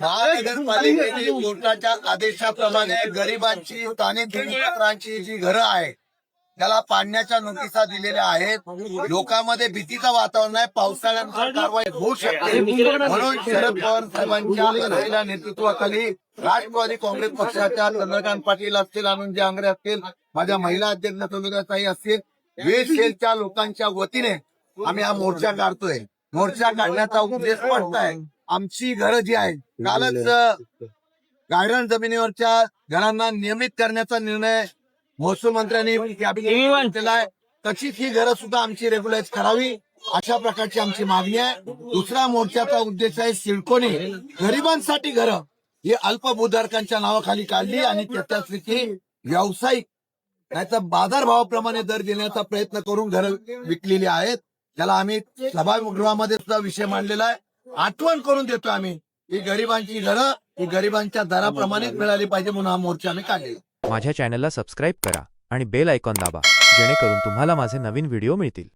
महानगरपालिकेने कोर्टाच्या आदेशाप्रमाणे गरिबांची स्थानिक गुणपत्रांची जी घरं आहेत त्याला पाडण्याच्या नोटिसा दिलेल्या आहेत. लोकांमध्ये भीतीचं वातावरण आहे. पावसाळ्यानुसार कारवाई होऊ शकते. म्हणून शरद पवार साहेबांच्या असलेल्या नेतृत्वाखाली राष्ट्रवादी काँग्रेस पक्षाच्या चंद्रकांत पाटील असतील आनंद आंग्रे असतील माझ्या महिला अध्यक्ष चंद्रकांताई असतील वेशेलच्या लोकांच्या वतीने आम्ही हा मोर्चा काढतोय. मोर्चा काढण्याचा उद्देश स्पष्ट आहे? आमची घरं जी आहेत कालच गायरन जमिनीवरच्या घरांना नियमित करण्याचा निर्णय महसूल मंत्र्यांनी कॅबिनेट केलाय तशीच ही घरं सुद्धा आमची रेग्युलाइज करावी अशा प्रकारची आमची मागणी आहे. दुसरा मोर्चाचा उद्देश आहे सिडकोने. गरिबांसाठी घरं ही अल्पभूधारकांच्या नावाखाली काढली आणि त्याच्यासाठी व्यावसायिक नाहीतर बाजारभावाप्रमाणे दर देण्याचा प्रयत्न करून घरं विकलेली आहेत. त्याला आम्ही सभागृहामध्ये सुद्धा विषय मांडलेला आहे. आठवण करून देतो आम्ही. ही गरिबांची घरं ही गरिबांच्या दराप्रमाणेच मिळाली पाहिजे म्हणून हा मोर्चा आम्ही काढलेला. माझ्या चॅनलला सबस्क्राईब करा आणि बेल आयकॉन दाबा जेणेकरून तुम्हाला माझे नवीन व्हिडिओ मिळतील.